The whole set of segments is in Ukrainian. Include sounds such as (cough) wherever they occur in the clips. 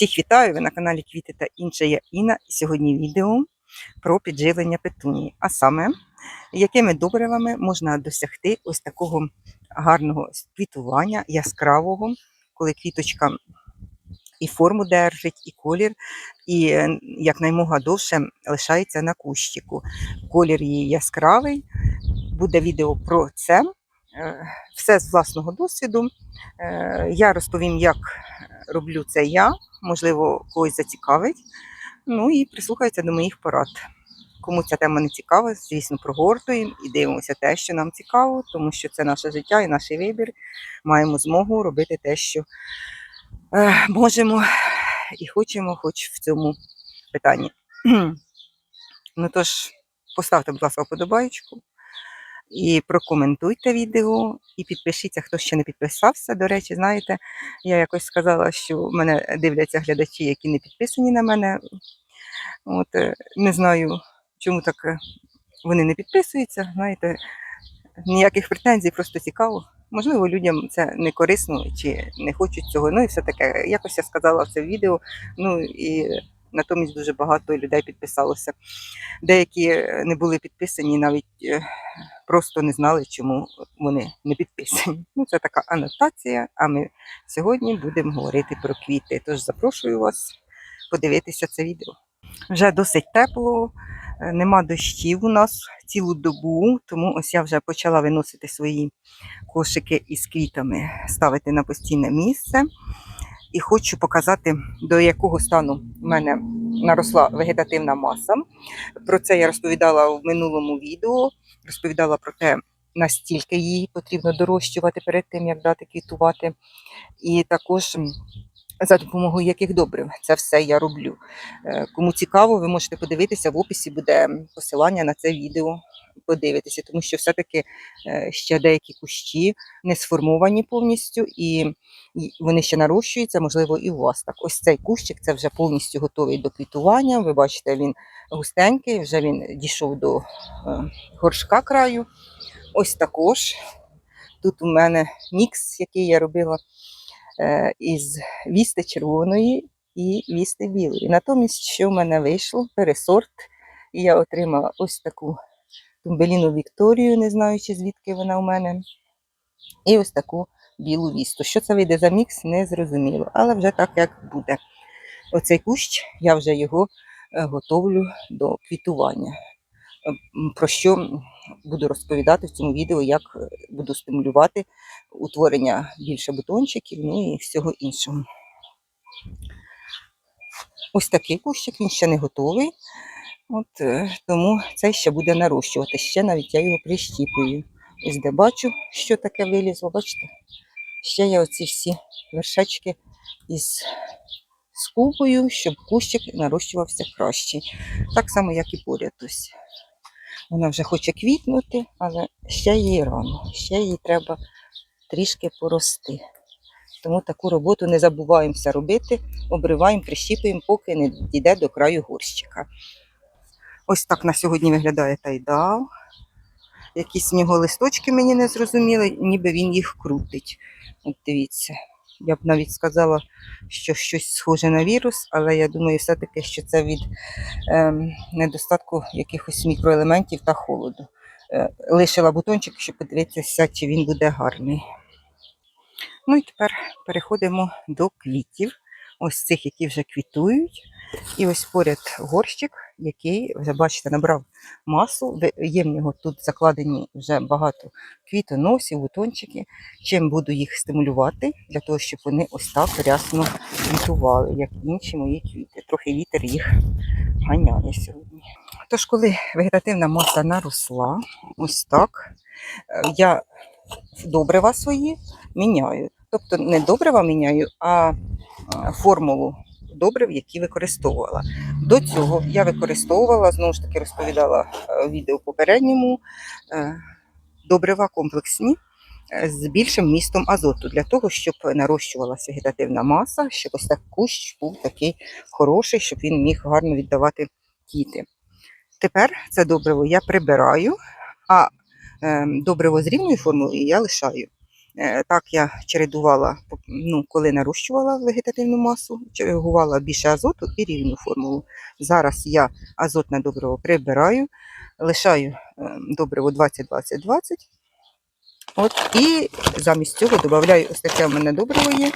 Всіх вітаю! Ви на каналі Квіти та інше я Інна. І сьогодні відео про підживлення петунії. А саме, якими добривами можна досягти ось такого гарного квітування, яскравого, коли квіточка і форму держить, і колір, і е, якнаймога довше лишається на кущику. Колір її яскравий. Буде відео про це. Е, Все з власного досвіду. Е, Я розповім, як роблю це я, можливо, когось зацікавить. Ну і прислухаються до моїх порад. Кому ця тема не цікава, звісно, прогортуємо і дивимося те, що нам цікаво, тому що це наше життя і наш вибір. Маємо змогу робити те, що е, можемо і хочемо, хоч в цьому питанні. (clears throat) ну тож, поставте, будь ласка, вподобайку. І прокоментуйте відео, і підпишіться, хто ще не підписався. До речі, знаєте, я якось сказала, що в мене дивляться глядачі, які не підписані на мене. От, е, не знаю, чому так е, вони не підписуються. Знаєте, ніяких претензій, просто цікаво. Можливо, людям це не корисно чи не хочуть цього. Ну і все таке. Якось я сказала в це відео. Ну і натомість дуже багато людей підписалося. Деякі е, не були підписані, навіть е, просто не знали, чому вони не підписані. (laughs) Ну, це така анотація. А ми сьогодні будемо говорити про квіти. Тож запрошую вас подивитися це відео. Вже досить тепло, е, нема дощів у нас цілу добу, тому ось я вже почала виносити свої кошики із квітами, ставити на постійне місце. І хочу показати, до якого стану в мене наросла вегетативна маса. Про це я розповідала в минулому відео. Розповідала про те, настільки її потрібно дорощувати перед тим, як дати квітувати. І також за допомогою яких добрив це все я роблю. Е, Кому цікаво, ви можете подивитися, в описі буде посилання на це відео. Подивитися, тому що все-таки е, ще деякі кущі не сформовані повністю, і вони ще нарощуються, можливо, і у вас так. Ось цей кущик це вже повністю готовий до квітування. Ви бачите, він густенький, вже він дійшов до е, горшка краю. Ось також. Тут у мене мікс, який я робила е, із вісти червоної і вісти білої. Натомість, що в мене вийшло, пересорт, і я отримала ось таку тумбеліну Вікторію, не знаю, чи звідки вона у мене. І ось таку білу вісту. Що це вийде за мікс, не зрозуміло, але вже так, як буде. Оцей кущ, я вже його е, готовлю до квітування. Е, Про що буду розповідати в цьому відео, як буду стимулювати утворення більше бутончиків, ну і всього іншого. Ось такий кущик, він ще не готовий. От, е, тому цей ще буде нарощувати. Ще навіть я його прищіпую. Ось де бачу, що таке вилізло, бачите? Ще я оці всі вершечки із скубою, щоб кущик нарощувався краще. Так само, як і поряд ось. Вона вже хоче квітнути, але ще їй рано, ще їй треба трішки порости. Тому таку роботу не забуваємося робити, обриваємо, прищіпуємо, поки не дійде до краю горщика. Ось так на сьогодні виглядає тайдал. Якісь в нього листочки мені не зрозуміли, ніби він їх крутить. От дивіться. Я б навіть сказала, що щось схоже на вірус, але я думаю, все-таки, що це від ем, недостатку якихось мікроелементів та холоду. Е, лишила бутончик, щоб подивитися, чи він буде гарний. Ну і тепер переходимо до квітів. Ось цих, які вже квітують. І ось поряд горщик, який, вже бачите, набрав масу. Є в нього тут закладені вже багато квітоносів, бутончики. Чим буду їх стимулювати, для того, щоб вони ось так рясно квітували, як інші мої квіти. Трохи вітер їх ганяє сьогодні. Тож, коли вегетативна маса наросла, ось так, е, я добрива свої міняю. Тобто не добрива міняю, а е, формулу добрив, які використовувала. До цього я використовувала, знову ж таки розповідала е, відео попередньому, е, добрива комплексні е, з більшим містом азоту, для того, щоб нарощувалася вегетативна маса, щоб ось так кущ був такий хороший, щоб він міг гарно віддавати квіти. Тепер це добриво я прибираю, а е, добриво з рівною формулою я лишаю. Е, Так я чередувала, ну, коли нарощувала вегетативну масу, чергувала більше азоту і рівну формулу. Зараз я азотне добриво прибираю, лишаю е, добриво 20-20-20. От, і замість цього додаю ось таке в мене добриво є.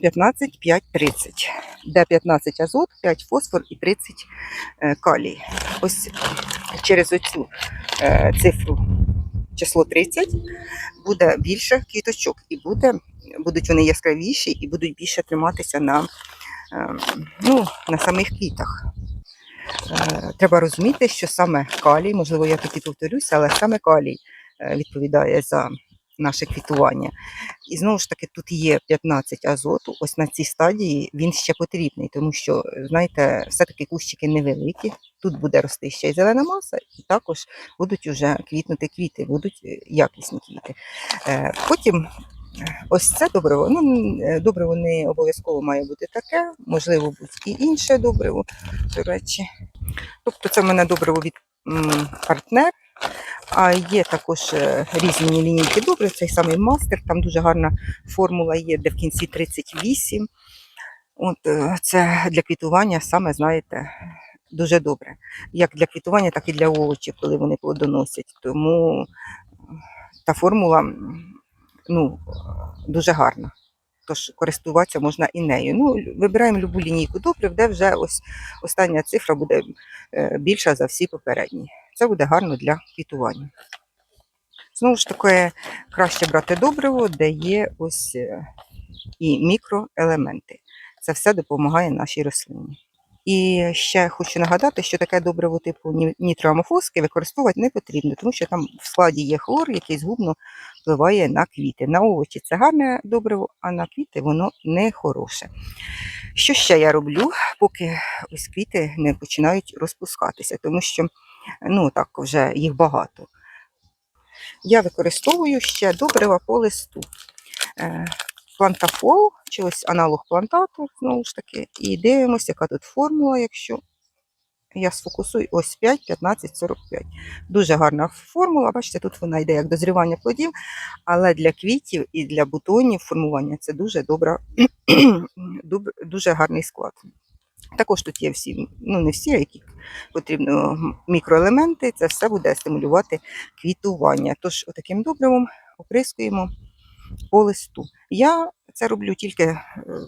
15, 5, 30. Де 15 азот, 5 фосфор і 30 е, калій. Ось через оцю е, цифру число 30 буде більше квіточок, і буде, будуть вони яскравіші і будуть більше триматися на, е, ну, на самих квітах. Е, Треба розуміти, що саме калій, можливо, я тут і повторюся, але саме калій е, відповідає за наше квітування. І знову ж таки, тут є 15 азоту. Ось на цій стадії він ще потрібний, тому що, знаєте, все-таки кущики невеликі. Тут буде рости ще й зелена маса, і також будуть вже квітнути квіти, будуть е, якісні квіти. Е, Потім е, ось це добриво. Ну, добриво не обов'язково має бути таке, можливо, будь і інше добриво, до речі. Тобто це в мене добриво від партнер. А є також різні лінійки добрив, цей самий мастер, там дуже гарна формула є, де в кінці 38. От це для квітування саме, знаєте, дуже добре. Як для квітування, так і для овочів, коли вони плодоносять. Тому та формула ну, дуже гарна. Тож користуватися можна і нею. Ну, вибираємо любу лінійку добрив, де вже ось остання цифра буде е, більша за всі попередні. Це буде гарно для квітування. Знову ж таки, краще брати добриво, де є ось е, і мікроелементи. Це все допомагає нашій рослині. І ще хочу нагадати, що таке добриво типу ні- нітроамофоски використовувати не потрібно, тому що там в складі є хлор, який згубно впливає на квіти. На овочі це гарне добриво, а на квіти воно не хороше. Що ще я роблю, поки ось квіти не починають розпускатися, тому що ну так вже їх багато. Я використовую ще добрива по листу. Плантафол, чи ось аналог плантатор, знову ж таки, і дивимося, яка тут формула, якщо я сфокусую ось 5, 15, 45. Дуже гарна формула. Бачите, тут вона йде як дозрівання плодів, але для квітів і для бутонів формування це дуже добра, (clears throat) дуже гарний склад. Також тут є всі, ну не всі, а які потрібно мікроелементи, це все буде стимулювати квітування. Тож отаким добривом оприскуємо по листу. Я це роблю тільки е,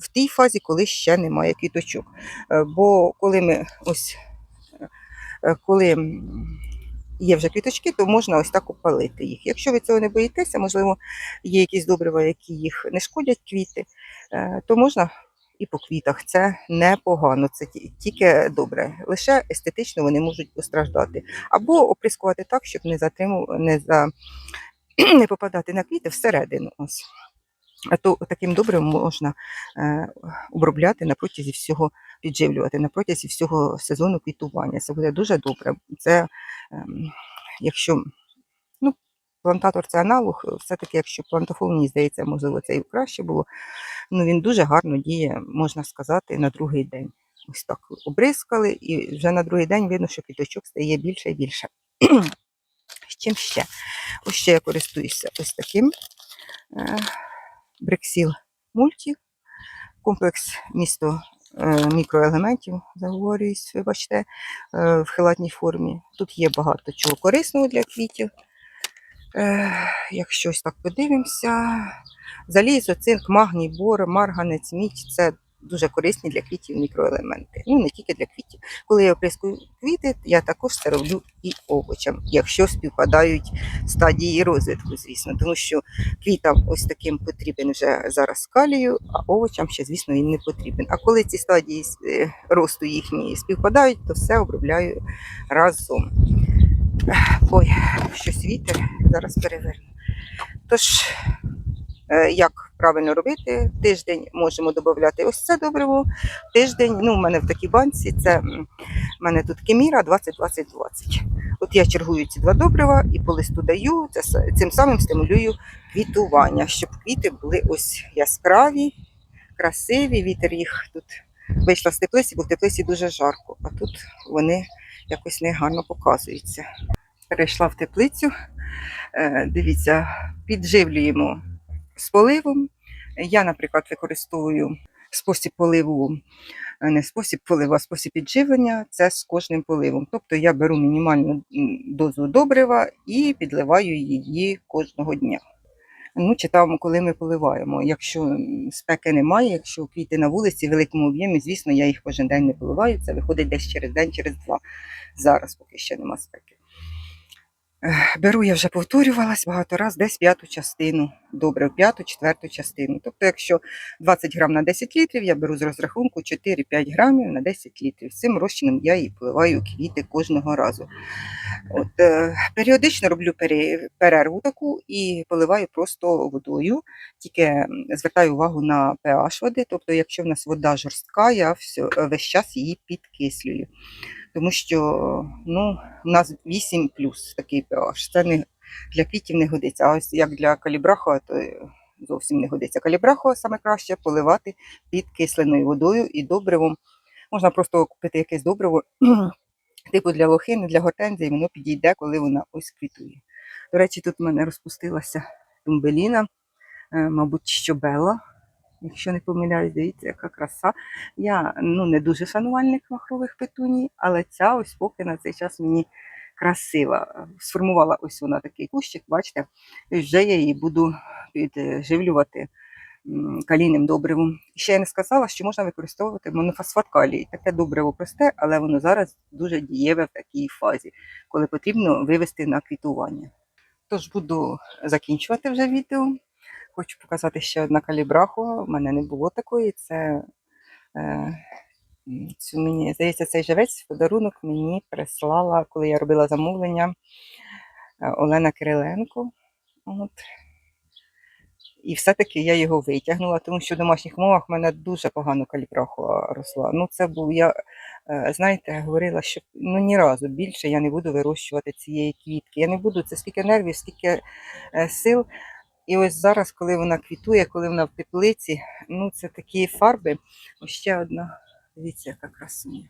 в тій фазі, коли ще немає квіточок. Е, Бо коли ми ось е, коли є вже квіточки, то можна ось так опалити їх. Якщо ви цього не боїтеся, можливо, є якісь добрива, які їх не шкодять квіти, то можна і по квітах. Це непогано, це тільки добре. Лише естетично вони можуть постраждати. Або оприскувати так, щоб не затримав, не за (clears throat) не попадати на квіти всередину. А то таким добрим можна е, обробляти на протязі всього, підживлювати на протязі всього сезону квітування. Це буде дуже добре. Це ем, якщо ну, плантатор це аналог, все-таки, якщо плантофол, мені здається, можливо, це і краще було. Ну він дуже гарно діє, можна сказати, на другий день. Ось так обрискали, і вже на другий день видно, що квіточок стає більше і більше. (clears throat) Чим ще? Ось ще я користуюся ось таким е, брексіл мульті, комплекс місто е, мікроелементів, заговорююсь, вибачте, е, в хелатній формі. Тут є багато чого корисного для квітів. Якщо так подивимося, залізо, цинк, магній, бор, марганець, мідь це дуже корисні для квітів мікроелементи. Ну, не тільки для квітів. Коли я оприскую квіти, я також це роблю і овочам, якщо співпадають стадії розвитку, звісно, тому що квітам ось таким потрібен вже зараз калію, а овочам ще, звісно, він не потрібен. А коли ці стадії е, росту їхні співпадають, то все обробляю разом. Ой, щось вітер, зараз переверну. Тож, е, як правильно робити? Тиждень можемо додати ось це добриво. Тиждень, ну, у мене в такій банці, це в мене тут кеміра 20-20-20. От я чергую ці два добрива і по листу даю, це, цим самим стимулюю квітування, щоб квіти були ось яскраві, красиві. Вітер їх тут вийшла з теплиці, бо в теплиці дуже жарко, а тут вони якось негарно показуються. Перейшла в теплицю. Е, Дивіться, підживлюємо з поливом. Я, наприклад, використовую спосіб поливу, е, не спосіб поливу, а спосіб підживлення це з кожним поливом. Тобто я беру мінімальну дозу добрива і підливаю її кожного дня. Ну, чи там, коли ми поливаємо. Якщо спеки немає, якщо квіти на вулиці в великому об'ємі, звісно, я їх кожен день не поливаю. Це виходить десь через день, через два. Зараз поки ще нема спеки. Беру, я вже повторювалась багато разів, десь п'яту частину. Добре, п'яту, четверту частину. Тобто, якщо 20 грам на 10 літрів, я беру з розрахунку 4-5 грамів на 10 літрів. Цим розчином я і поливаю квіти кожного разу. От, е, періодично роблю пере- перерву таку і поливаю просто водою. Тільки звертаю увагу на pH води. Тобто, якщо в нас вода жорстка, я все, весь час її підкислюю. Тому що ну, у нас 8 плюс такий pH. Це не для квітів не годиться. А ось як для калібрахова, то зовсім не годиться. Калібрахова саме краще поливати підкисленою водою і добривом. Можна просто купити якесь добриво, (clears throat) типу для лохини, для гортензії, воно підійде, коли вона ось квітує. До речі, тут в мене розпустилася тумбеліна, е, мабуть, щобела. Якщо не помиляюсь, дивіться, яка краса. Я ну, не дуже шанувальник махрових петуній, але ця ось поки на цей час мені красива. Сформувала ось вона такий кущик, бачите, вже я її буду підживлювати калійним добривом. Ще я не сказала, що можна використовувати монофосфат калій. Таке добриво просте, але воно зараз дуже дієве в такій фазі, коли потрібно вивести на квітування. Тож буду закінчувати вже відео. Хочу показати ще одна калібраху. У мене не було такої. Це е, цю мені здається, цей живець подарунок мені прислала, коли я робила замовлення е, Олена Кириленко. От. І все-таки я його витягнула, тому що в домашніх умовах в мене дуже погано калібрахова росла. Ну, це був я, е, знаєте, говорила, що ну ні разу більше я не буду вирощувати цієї квітки. Я не буду, це скільки нервів, скільки е, сил. І ось зараз, коли вона квітує, коли вона в теплиці, ну це такі фарби. Ось ще одна. Дивіться, яка красуня.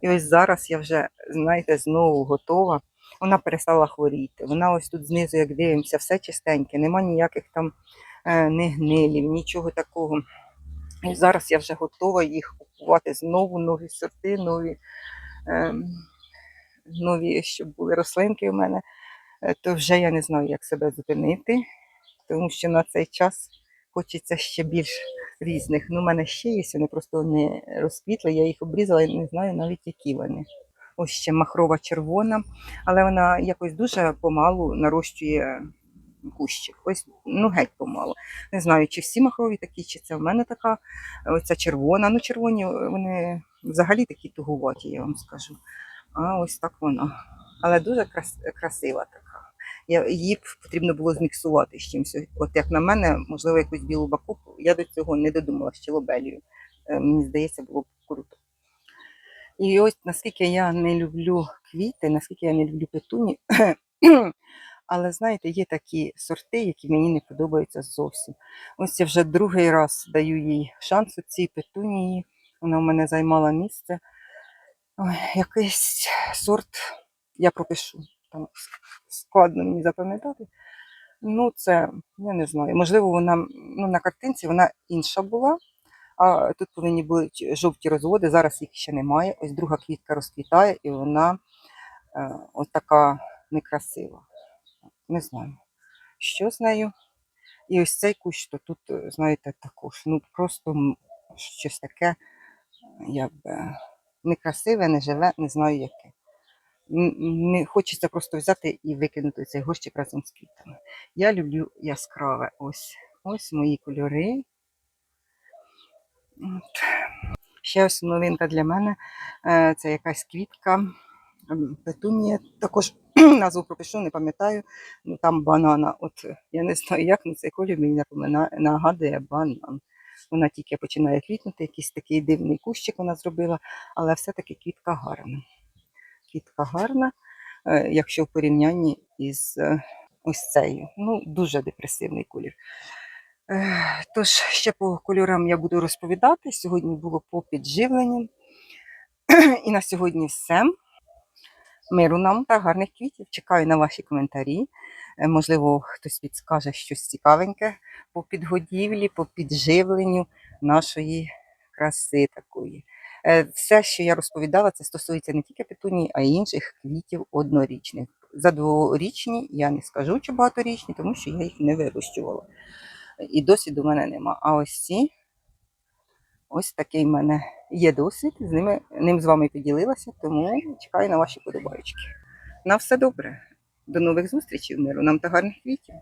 І ось зараз я вже, знаєте, знову готова. Вона перестала хворіти. Вона ось тут знизу, як дивимося, все чистеньке, нема ніяких там не гнилів, нічого такого. І зараз я вже готова їх купувати знову, нові сорти, нові, ем, нові, щоб були рослинки у мене. Е, То вже я не знаю, як себе зупинити, тому що на цей час хочеться ще більш різних. Ну, у мене ще є, вони просто не розквітли, я їх обрізала і не знаю навіть, які вони. Ось ще махрова червона, але вона якось дуже помалу нарощує кущик. Ось, ну геть помалу. Не знаю, чи всі махрові такі, чи це в мене така. Оця червона. Ну, червоні вони взагалі такі тугуваті, я вам скажу. А ось так вона. Але дуже крас- красива її б потрібно було зміксувати з чимось. От як на мене, можливо, якусь білу бакупу. Я до цього не додумала з челобелію. Е, Мені здається, було б круто. І ось наскільки я не люблю квіти, наскільки я не люблю петуні. (clears throat) Але знаєте, є такі сорти, які мені не подобаються зовсім. Ось я вже другий раз даю їй шанс у цій петунії. Вона в мене займала місце. Ой, якийсь сорт я пропишу. Там складно мені запам'ятати. Ну, це я не знаю. Можливо, вона ну, на картинці вона інша була. А тут повинні були жовті розводи. Зараз їх ще немає. Ось друга квітка розквітає, і вона е, ось така некрасива. Не знаю, що з нею. І ось цей кущ, то тут, е, знаєте, також. Ну просто щось таке, якби некрасиве, не живе, не знаю яке. Не хочеться просто взяти і викинути цей горщик разом з квітами. Я люблю яскраве. Ось, ось мої кольори. От. Ще ось новинка для мене. Е, Це якась квітка. Петунія. Також (clears throat) назву пропишу, не пам'ятаю. Ну там банана. От я не знаю, як на цей колір мені нагадує банан. Вона тільки починає квітнути, якийсь такий дивний кущик вона зробила, але все-таки квітка гарна. Квітка гарна, е, якщо в порівнянні із е, ось цією. Ну, дуже депресивний колір. Е, Тож ще по кольорам я буду розповідати. Сьогодні було по підживленню. І на сьогодні все. Миру нам та гарних квітів. Чекаю на ваші коментарі. Можливо, хтось підскаже щось цікавеньке по підгодівлі, по підживленню нашої краси такої. Е, Все, що я розповідала, це стосується не тільки петунії, а й інших квітів однорічних. За дворічні я не скажу, чи багаторічні, тому що я їх не вирощувала. І досвіду в мене нема. А ось ці, ось такий в мене є досвід, з ними, ним з вами поділилася, тому чекаю на ваші подобаючки. На все добре. До нових зустрічей, миру нам та гарних квітів.